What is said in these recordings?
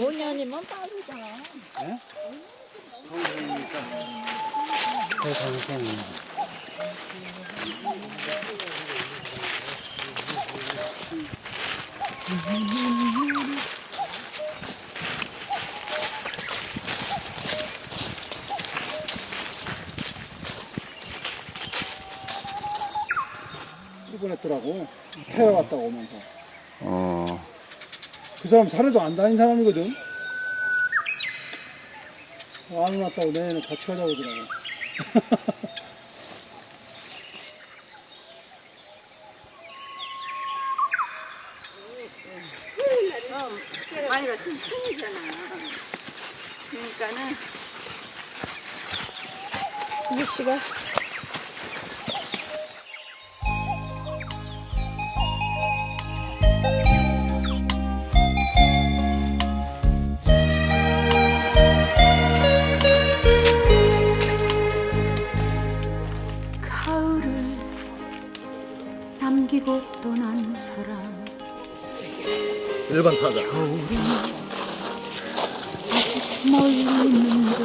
5년이면 빠르잖아. 그 가능성이 일본했더라고 캐러 갔다가 오면서 어, 그 사람 산에도 안 다닌 사람이거든. 안 왔다고 내년에 같이 가자고 그러더라고. 아니가 좀 충이잖아. 그러니까는 이게 씨가 남기고 떠난 사람. 1번 타자. 아직 멀리 있는데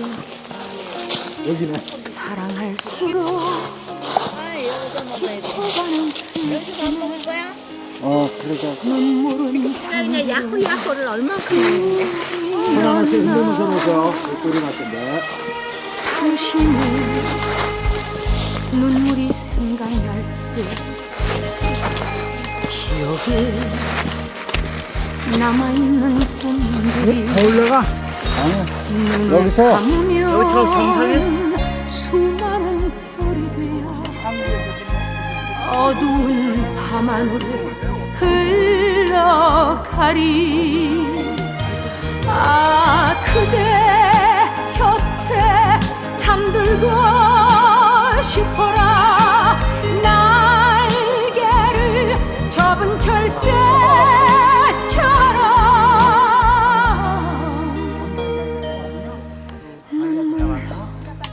여기네. 사랑할수록 깊어가는 슬픔에 어 그러자. 눈물은 야구 야구를 얼만큼 하는데. 하나씩 흔들면서 놓죠 꼴이 났던데 당신의 눈물이 생각날 때 기억에 남아있는 꿈들이 서울내가? 눈을 여기서? 감으면 수많은 별이 되어 어두운 밤하늘을 흘러가리 아 그대 싶어라. 날개를 접은 철새처럼.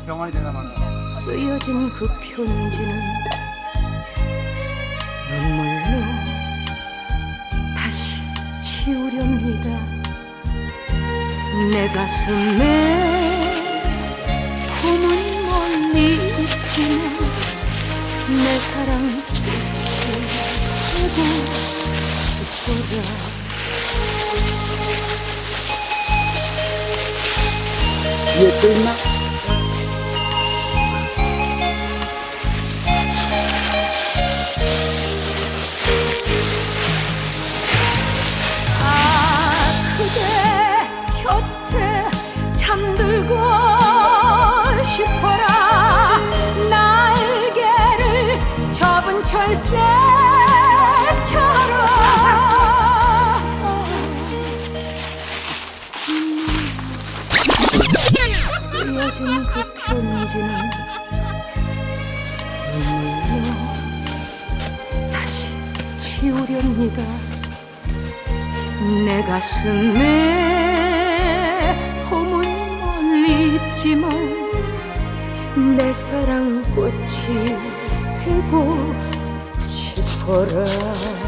눈물 쓰여진 그 편지는 눈물로 다시 지우렵니다. 내 가슴에 지만 내 사랑 위에 또 있나? 쓰여진 그 편지는 다시 지우렵니다 내 가슴에 봄은 멀리 있지만 내 사랑 꽃이 되고 coral